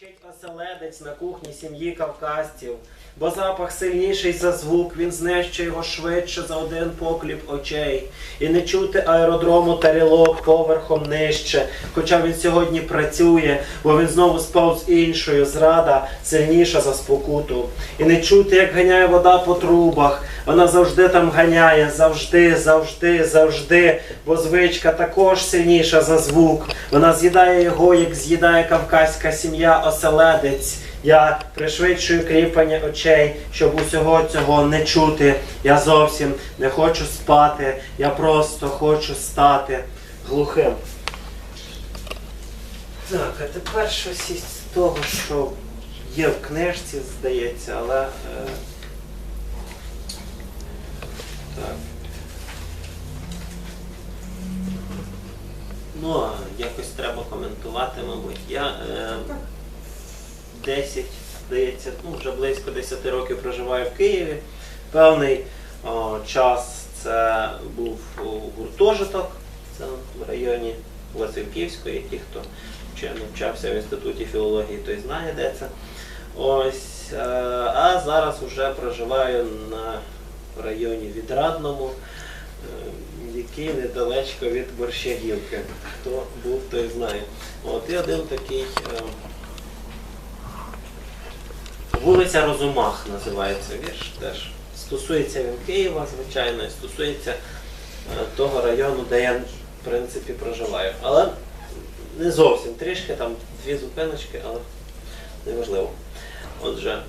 Мовчить оселедець на кухні сім'ї кавказців, бо запах сильніший за звук, він знищує його швидше за один покліп очей. І не чути аеродрому тарілок поверхом нижче, хоча він сьогодні працює, бо він знову спав з іншою, зрада сильніша за спокуту. І не чути, як ганяє вода по трубах, вона завжди там ганяє, завжди, завжди, завжди, бо звичка також сильніша за звук. Вона з'їдає його, як з'їдає кавказька сім'я оселедець. Я пришвидшую кріпання очей, щоб усього цього не чути. Я зовсім не хочу спати, я просто хочу стати глухим. Так, а тепер щось із того, що є в книжці, здається, але. Е... Так. Ну, а якось треба коментувати, мабуть. Я е, 10, здається, ну, вже близько 10 років проживаю в Києві. Певний о, час це був гуртожиток, це в районі Васильківської, ті, хто навчався в інституті філології, той знає, де це. Ось, е, а зараз вже проживаю на районі Відрадному, е, який недалечко від Борщагівки. Хто був, той знає. От і один такий. Вулиця Розумах називається вірш теж. Стосується він Києва, звичайно, і стосується е, того району, де я, в принципі, проживаю. Але не зовсім трішки, там дві зупиночки, але неважливо. Отже,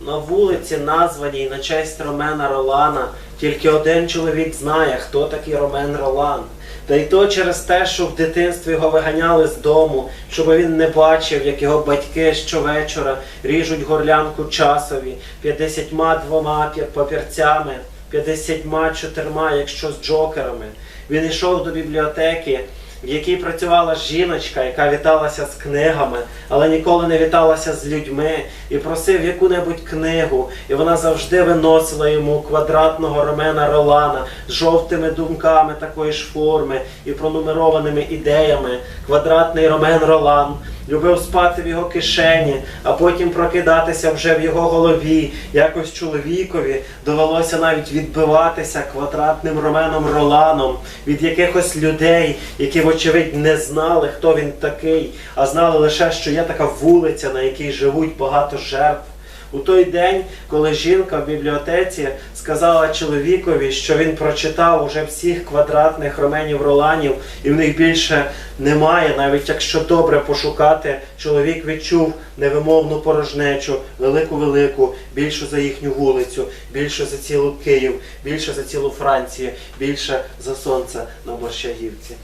на вулиці, названій на честь Ромена Ролана, тільки один чоловік знає, хто такий Ромен Ролан. Та й то через те, що в дитинстві його виганяли з дому, щоб він не бачив, як його батьки щовечора ріжуть горлянку часові, п'ятдесятьма двома п'я- папірцями, п'ятдесятьма чотирма, якщо з джокерами. Він йшов до бібліотеки, в якій працювала жіночка, яка віталася з книгами, але ніколи не віталася з людьми, і просив яку-небудь книгу, і вона завжди виносила йому квадратного Ромена Ролана з жовтими думками такої ж форми і пронумерованими ідеями. Квадратний Ромен Ролан любив спати в його кишені, а потім прокидатися вже в його голові. Якось чоловікові довелося навіть відбиватися квадратним Роменом Роланом від якихось людей, які, вочевидь, не знали, хто він такий, а знали лише, що є така вулиця, на якій живуть багато жертв. У той день, коли жінка в бібліотеці сказала чоловікові, що він прочитав уже всіх квадратних роменів Роланів, і в них більше немає, навіть якщо добре пошукати, чоловік відчув невимовну порожнечу, велику велику, більшу за їхню вулицю, більше за цілу Київ, більше за цілу Францію, більше за сонце на Борщагівці.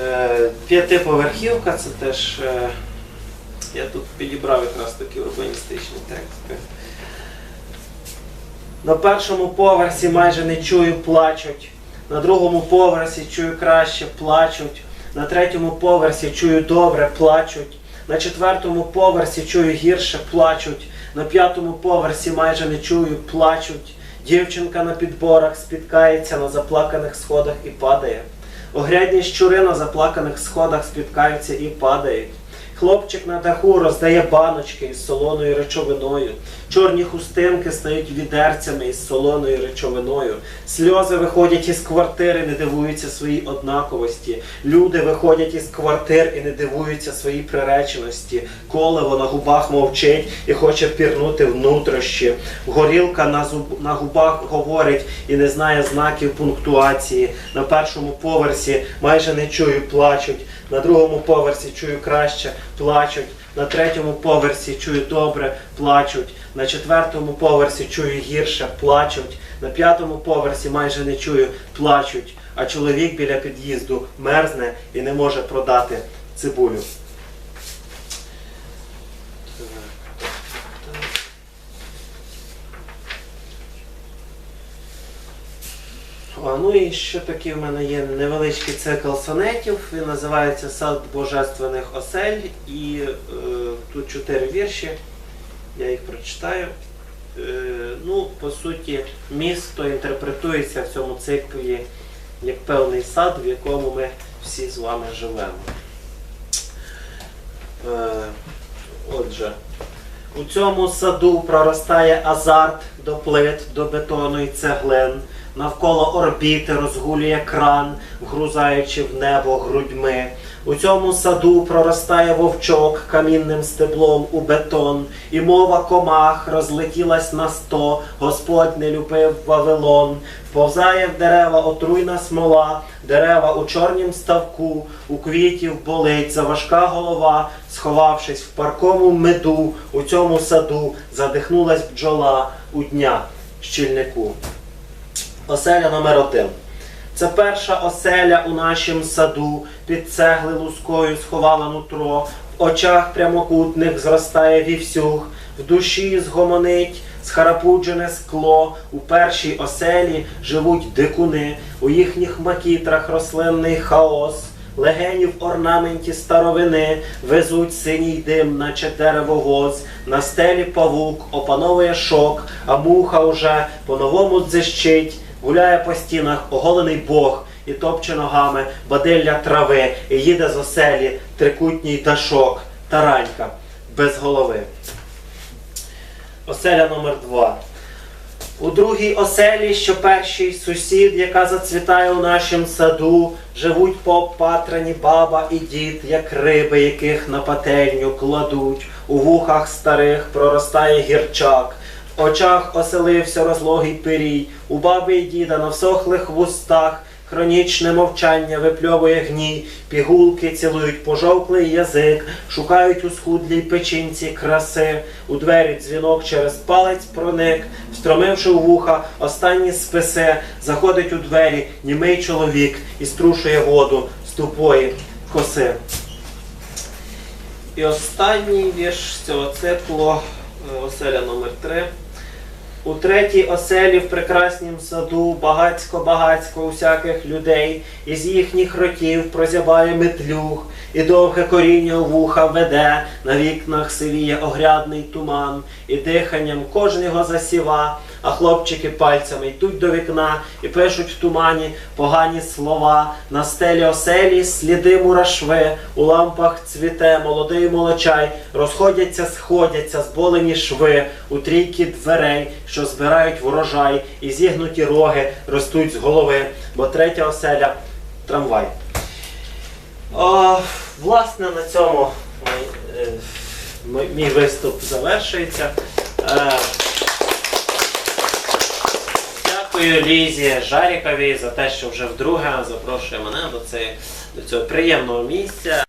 Е, П'ятиповерхівка це теж. Я тут підібрав якраз такі урбаністичні тексти. На першому поверсі майже не чую, плачуть. На другому поверсі чую краще, плачуть. На третьому поверсі чую добре, плачуть. На четвертому поверсі чую гірше, плачуть. На п'ятому поверсі майже не чую, плачуть. Дівчинка на підборах спіткається на заплаканих сходах і падає. Огрядні щури на заплаканих сходах спіткаються і падають. Хлопчик на даху роздає баночки із солоною речовиною. Чорні хустинки стають відерцями із солоною речовиною. Сльози виходять із квартири, не дивуються своїй однаковості. Люди виходять із квартир і не дивуються своїй приреченості. Колево на губах мовчить і хоче пірнути внутрішні. Горілка на, зуб... на губах говорить і не знає знаків пунктуації. На першому поверсі майже не чую, плачуть. На другому поверсі чую краще, плачуть. На третьому поверсі чую добре, плачуть. На четвертому поверсі чую гірше, плачуть. На п'ятому поверсі майже не чую, плачуть. А чоловік біля під'їзду мерзне і не може продати цибулю. Ну і ще такий в мене є невеличкий цикл сонетів. Він називається Сад Божественних осель. І е, тут чотири вірші. Я їх прочитаю. Е, ну, по суті, місто інтерпретується в цьому циклі як певний сад, в якому ми всі з вами живемо. Е, Отже, у цьому саду проростає азарт до плит, до бетону і цеглин. Навколо орбіти розгулює кран, вгрузаючи в небо грудьми. У цьому саду проростає вовчок камінним стеблом у бетон, і мова комах розлетілась на сто, Господь не любив Вавилон. Вповзає в дерева отруйна смола, дерева у чорнім ставку, у квітів болить заважка голова, сховавшись в паркому меду, у цьому саду задихнулась бджола у дня щільнику. Оселя номер один. Це перша оселя у нашім саду, під цегли лускою сховала нутро, в очах прямокутних зростає вівсюх, в душі згомонить схарапуджене скло. У першій оселі живуть дикуни, у їхніх макітрах рослинний хаос. Легені в орнаменті старовини везуть синій дим, наче деревовоз. На стелі павук опановує шок, а муха уже по-новому дзищить. Гуляє по стінах оголений Бог і топче ногами бадилля трави, і їде з оселі трикутній дашок, таранька без голови. Оселя номер два. У другій оселі, що перший сусід, яка зацвітає у нашім саду, живуть по патрані баба і дід, як риби, яких на пательню кладуть. У вухах старих проростає гірчак. Очах оселився розлогий пирій, у баби і діда на всохлих вустах хронічне мовчання випльовує гній, пігулки цілують пожовклий язик, шукають у схудлій печінці краси, у двері дзвінок через палець проник, встромивши у вуха останні списи, заходить у двері німий чоловік і струшує воду з тупої коси. І останній вірш цього циклу, е, оселя номер 3 У третій оселі в прекраснім саду багацько-багацько усяких людей, із їхніх ротів прозябає метлюх, і довге коріння вуха веде, на вікнах сивіє огрядний туман, і диханням кожного засіва, а хлопчики пальцями йдуть до вікна і пишуть в тумані погані слова. На стелі оселі сліди мурашви, у лампах цвіте молодий молочай, розходяться, сходяться зболені шви у трійки дверей, що збирають ворожай, і зігнуті роги ростуть з голови, бо третя оселя трамвай. О, власне, на цьому е, мій- виступ завершується. Дякую Лізі Жаріковій за те, що вже вдруге запрошує мене до, цей, до цього приємного місця.